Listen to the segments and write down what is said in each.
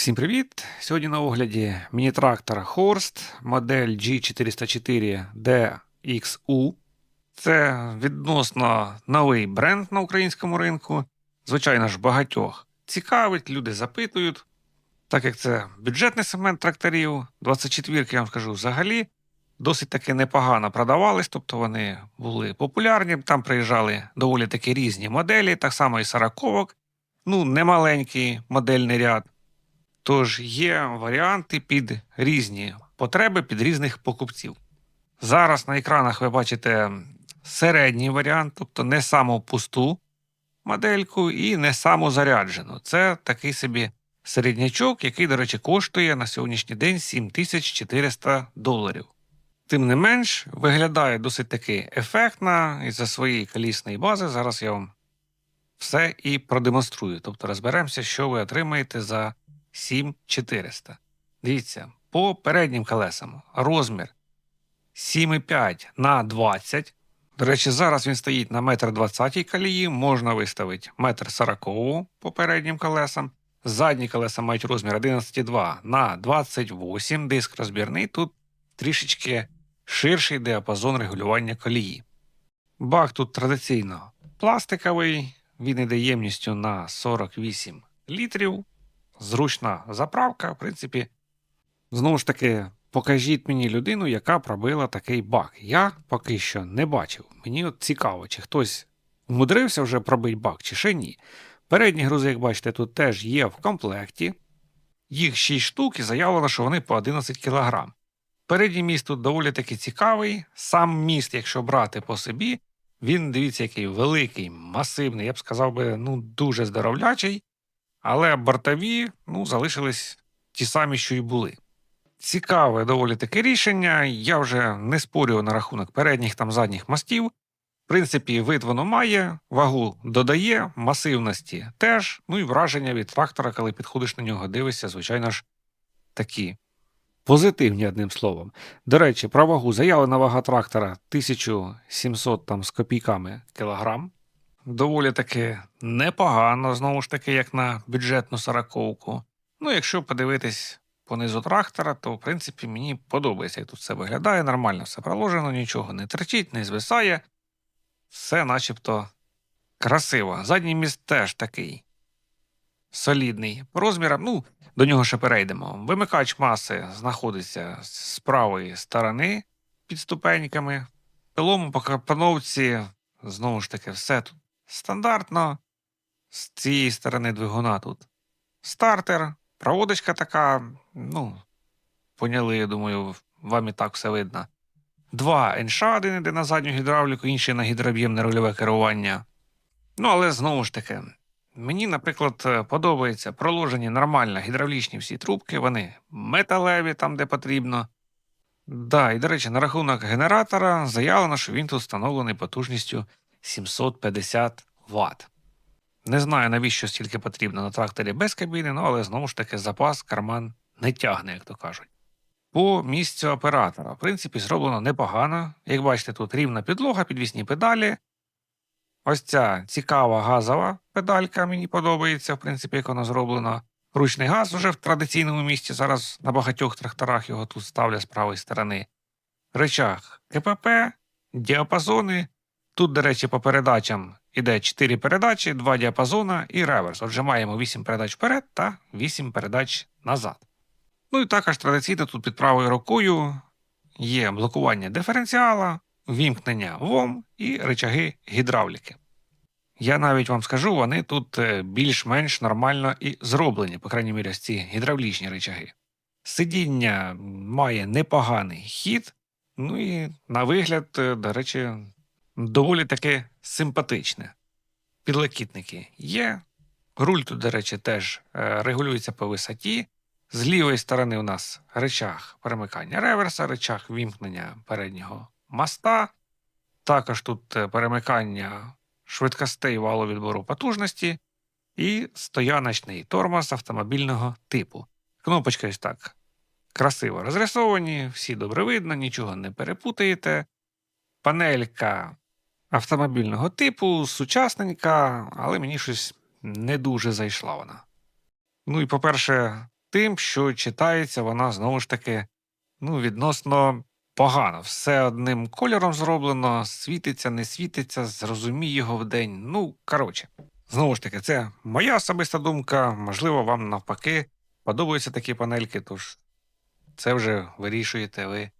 Всім привіт! Сьогодні на огляді міні-трактор Horst модель G404DXU. Це відносно новий бренд на українському ринку. Звичайно ж, багатьох цікавить, люди запитують. Так як це бюджетний сегмент тракторів, 24 я вам скажу взагалі, досить таки непогано продавались, тобто вони були популярні. Там приїжджали доволі таки різні моделі, так само і сороковок, ну, немаленький модельний ряд. Тож є варіанти під різні потреби, під різних покупців. Зараз на екранах ви бачите середній варіант, тобто не саму пусту модельку і не саму заряджену. Це такий собі середнячок, який, до речі, коштує на сьогоднішній день 7400 доларів. Тим не менш, виглядає досить таки ефектно із за своєї колісної бази. Зараз я вам все і продемонструю. Тобто розберемося, що ви отримаєте за 7400. Дивіться, по переднім колесам розмір 7,5 на 20. До речі, зараз він стоїть на 1,20 м колії, можна виставити 1,40 м по переднім колесам. Задні колеса мають розмір 11,2 на 28, диск розбірний. Тут трішечки ширший діапазон регулювання колії. Бак тут традиційно пластиковий, він іде ємністю на 48 літрів зручна заправка. В принципі, знову ж таки, покажіть мені людину, яка пробила такий бак. Я поки що не бачив. Мені от цікаво, чи хтось вмудрився вже пробити бак, чи ще ні. Передні грузи, як бачите, тут теж є в комплекті. Їх 6 штук і заявлено, що вони по 11 кг. Передній міст тут доволі таки цікавий. Сам міст, якщо брати по собі, він дивіться, який великий, масивний, я б сказав би, ну дуже здоровлячий. Але бортові ну, залишились ті самі, що й були. Цікаве доволі таке рішення. Я вже не спорю на рахунок передніх там задніх мостів. В принципі, вид воно має, вагу додає, масивності теж, ну і враження від трактора, коли підходиш на нього, дивишся, звичайно ж, такі. Позитивні, одним словом. До речі, про вагу заявлена вага трактора 1700 там, з копійками кілограм доволі таки непогано, знову ж таки, як на бюджетну сороковку. Ну, якщо подивитись понизу трактора, то в принципі мені подобається, як тут все виглядає, нормально все проложено, нічого не тричить, не звисає. Все начебто красиво. Задній міст теж такий солідний. По розмірам, ну, до нього ще перейдемо. Вимикач маси знаходиться з правої сторони під ступеньками. В цілому по капановці, знову ж таки, все тут Стандартно з цієї сторони двигуна тут стартер, проводочка така, ну, поняли, я думаю, вам і так все видно. Два НШ, один іде на задню гідравліку, інший на гідроб'ємне рульове керування. Ну, але знову ж таки, мені, наприклад, подобається проложені нормально гідравлічні всі трубки, вони металеві там, де потрібно. Да, і, до речі, на рахунок генератора заявлено, що він тут встановлений потужністю 750 Вт. Не знаю, навіщо стільки потрібно на тракторі без кабіни, ну але знову ж таки запас карман не тягне, як то кажуть. По місцю оператора, в принципі, зроблено непогано. Як бачите, тут рівна підлога, підвісні педалі. Ось ця цікава газова педалька, мені подобається, в принципі, як вона зроблена. Ручний газ вже в традиційному місці. Зараз на багатьох тракторах його тут ставлять з правої сторони. Речах КПП, діапазони. Тут, до речі, по передачам іде 4 передачі, 2 діапазона і реверс. Отже, маємо 8 передач вперед та 8 передач назад. Ну і також традиційно тут під правою рукою є блокування диференціала, вімкнення ВОМ і речаги гідравліки. Я навіть вам скажу, вони тут е, більш-менш нормально і зроблені, по крайній мірі, ці гідравлічні речаги. Сидіння має непоганий хід, ну і на вигляд, е, до речі, доволі таки симпатичне. Підлокітники є. Руль тут, до речі, теж е, регулюється по висоті. З лівої сторони у нас речах перемикання реверса, речах вімкнення переднього моста. Також тут е, перемикання швидкостей валу відбору потужності і стояночний тормоз автомобільного типу. Кнопочки ось так красиво розрисовані, всі добре видно, нічого не перепутаєте. Панелька автомобільного типу, сучасненька, але мені щось не дуже зайшла вона. Ну і, по-перше, тим, що читається вона знову ж таки ну, відносно погано. Все одним кольором зроблено, світиться, не світиться, зрозумій його вдень. Ну, коротше, знову ж таки, це моя особиста думка. Можливо, вам навпаки подобаються такі панельки, тож це вже вирішуєте ви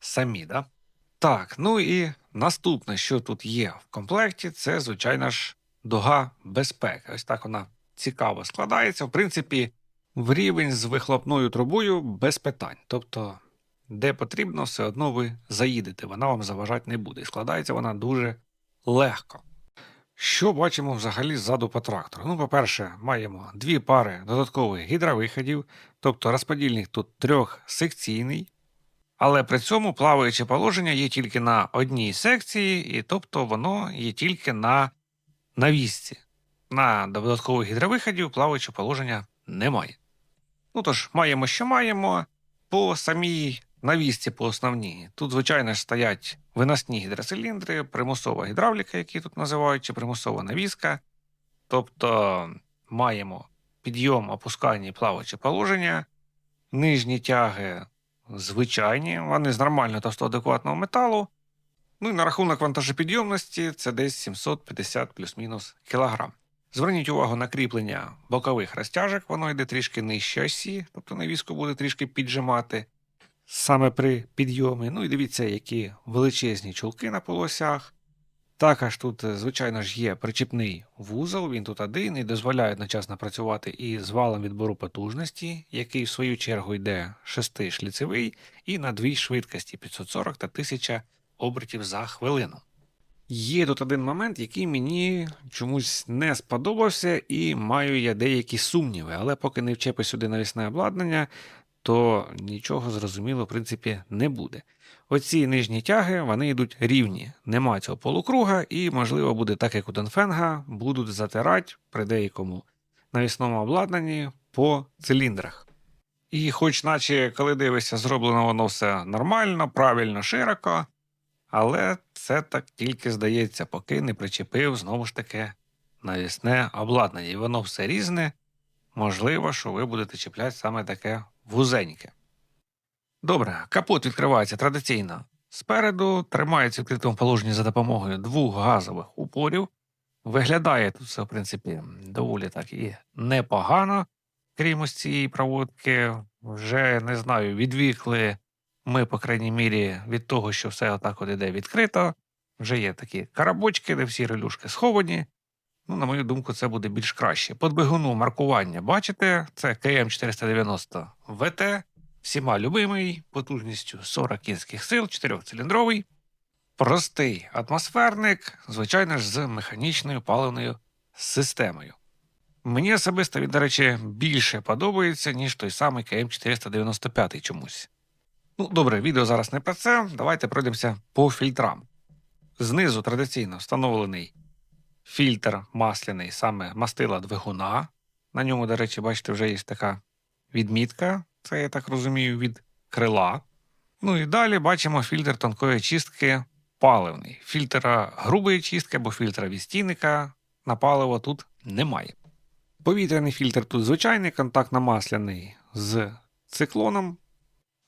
самі, да? Так, ну і наступне, що тут є в комплекті, це, звичайно ж, дуга безпеки. Ось так вона цікаво складається. В принципі, в рівень з вихлопною трубою без питань. Тобто, де потрібно, все одно ви заїдете, вона вам заважати не буде. І складається вона дуже легко. Що бачимо взагалі ззаду по трактору? Ну, по-перше, маємо дві пари додаткових гідровиходів, тобто розподільник тут трьохсекційний, але при цьому плаваюче положення є тільки на одній секції, і тобто воно є тільки на навісці. На додаткових гідровиходів плаваюче положення немає. Ну тож, маємо, що маємо. По самій навісці, по основній. Тут, звичайно ж, стоять виносні гідроциліндри, примусова гідравліка, які тут називають, чи примусова навіска. Тобто маємо підйом, опускання і плаваюче положення, нижні тяги звичайні, вони з нормально товстоадекватного металу. Ну і на рахунок вантажопідйомності це десь 750 плюс-мінус кілограм. Зверніть увагу на кріплення бокових розтяжок, воно йде трішки нижче осі, тобто навіску буде трішки піджимати саме при підйомі. Ну і дивіться, які величезні чулки на полосях. Також тут, е, звичайно ж, є причіпний вузол, він тут один і дозволяє одночасно працювати і з валом відбору потужності, який в свою чергу йде шестишліцевий, і на дві швидкості 540 та 1000 обертів за хвилину. Є тут один момент, який мені чомусь не сподобався, і маю я деякі сумніви, але поки не вчепи сюди навісне обладнання, то нічого зрозуміло, в принципі, не буде. Оці нижні тяги вони йдуть рівні, нема цього полукруга, і, можливо, буде так, як у Донфенга, будуть затирати при деякому навісному обладнанні по циліндрах. І, хоч, наче, коли дивишся, зроблено воно все нормально, правильно, широко, але це так тільки здається, поки не причепив знову ж таки навісне обладнання. І воно все різне. Можливо, що ви будете чіпляти саме таке вузеньке. Добре, капот відкривається традиційно. Спереду тримається в відкритому положенні за допомогою двох газових упорів. Виглядає тут все, в принципі, доволі так і непогано, крім ось цієї проводки. Вже не знаю, відвікли ми, по крайній мірі, від того, що все отак от іде відкрито. Вже є такі карабочки, де всі релюшки сховані. Ну, на мою думку, це буде більш краще. По двигуну маркування бачите, це КМ 490 ВТ, всіма любимий, потужністю 40 кінських сил, 4-циліндровий. Простий атмосферник, звичайно ж, з механічною паливною системою. Мені особисто він, до речі, більше подобається, ніж той самий КМ 495 чомусь. Ну, добре, відео зараз не про це. Давайте пройдемося по фільтрам. Знизу традиційно встановлений фільтр масляний, саме мастила двигуна. На ньому, до речі, бачите, вже є така відмітка, це я так розумію, від крила. Ну і далі бачимо фільтр тонкої чистки паливний. Фільтра грубої чистки або фільтра відстійника на паливо тут немає. Повітряний фільтр тут звичайний, контактно-масляний з циклоном.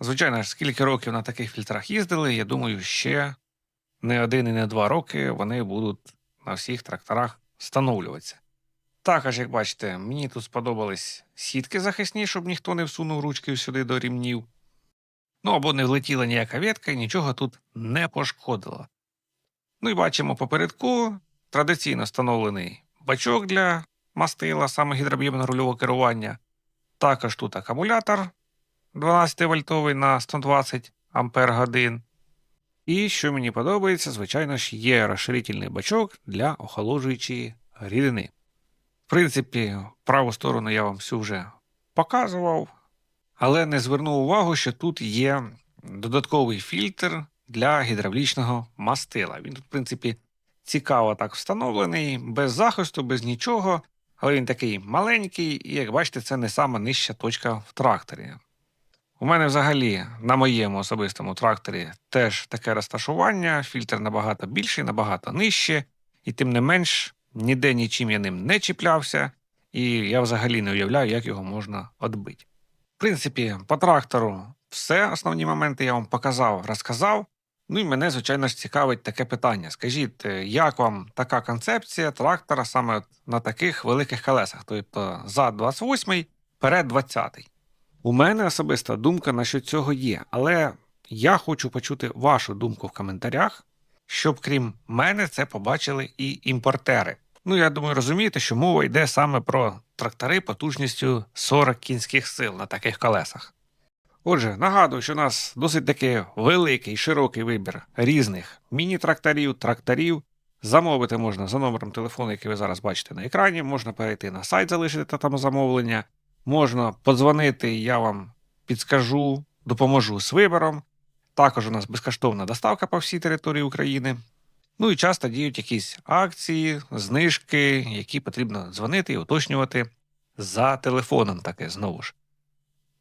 Звичайно ж, скільки років на таких фільтрах їздили, я думаю, ще не один і не два роки вони будуть на всіх тракторах встановлюватися. Також, як бачите, мені тут сподобались сітки захисні, щоб ніхто не всунув ручки сюди до рівнів. Ну або не влетіла ніяка ветка і нічого тут не пошкодило. Ну і бачимо попередку традиційно встановлений бачок для мастила, саме гідроб'ємно рульового керування. Також тут акумулятор 12 вольтовий на 120 ампер годин. І що мені подобається, звичайно ж, є розширительний бачок для охолоджуючої рідини. В принципі, праву сторону я вам всю вже показував, але не звернув увагу, що тут є додатковий фільтр для гідравлічного мастила. Він тут, в принципі, цікаво так встановлений, без захисту, без нічого, але він такий маленький, і як бачите, це не сама нижча точка в тракторі. У мене взагалі на моєму особистому тракторі теж таке розташування, фільтр набагато більший, набагато нижче, і тим не менш ніде нічим я ним не чіплявся, і я взагалі не уявляю, як його можна відбити. В принципі, по трактору все основні моменти я вам показав, розказав. Ну і мене, звичайно ж, цікавить таке питання. Скажіть, е, як вам така концепція трактора саме на таких великих колесах? Тобто за 28 перед 20 У мене особиста думка насчет цього є, але я хочу почути вашу думку в коментарях, щоб крім мене це побачили і імпортери. Ну, я думаю, розумієте, що мова йде саме про трактори потужністю 40 кінських сил на таких колесах. Отже, нагадую, що у нас досить таки великий широкий вибір різних міні-тракторів, тракторів. Замовити можна за номером телефону, який ви зараз бачите на екрані. Можна перейти на сайт, залишити там замовлення. Можна подзвонити, я вам підскажу, допоможу з вибором. Також у нас безкоштовна доставка по всій території України. Ну і часто діють якісь акції, знижки, які потрібно дзвонити і уточнювати за телефоном таке знову ж.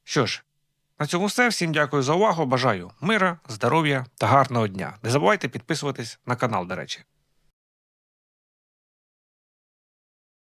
Що ж, на цьому все. Всім дякую за увагу. Бажаю мира, здоров'я та гарного дня. Не забувайте підписуватись на канал, до речі.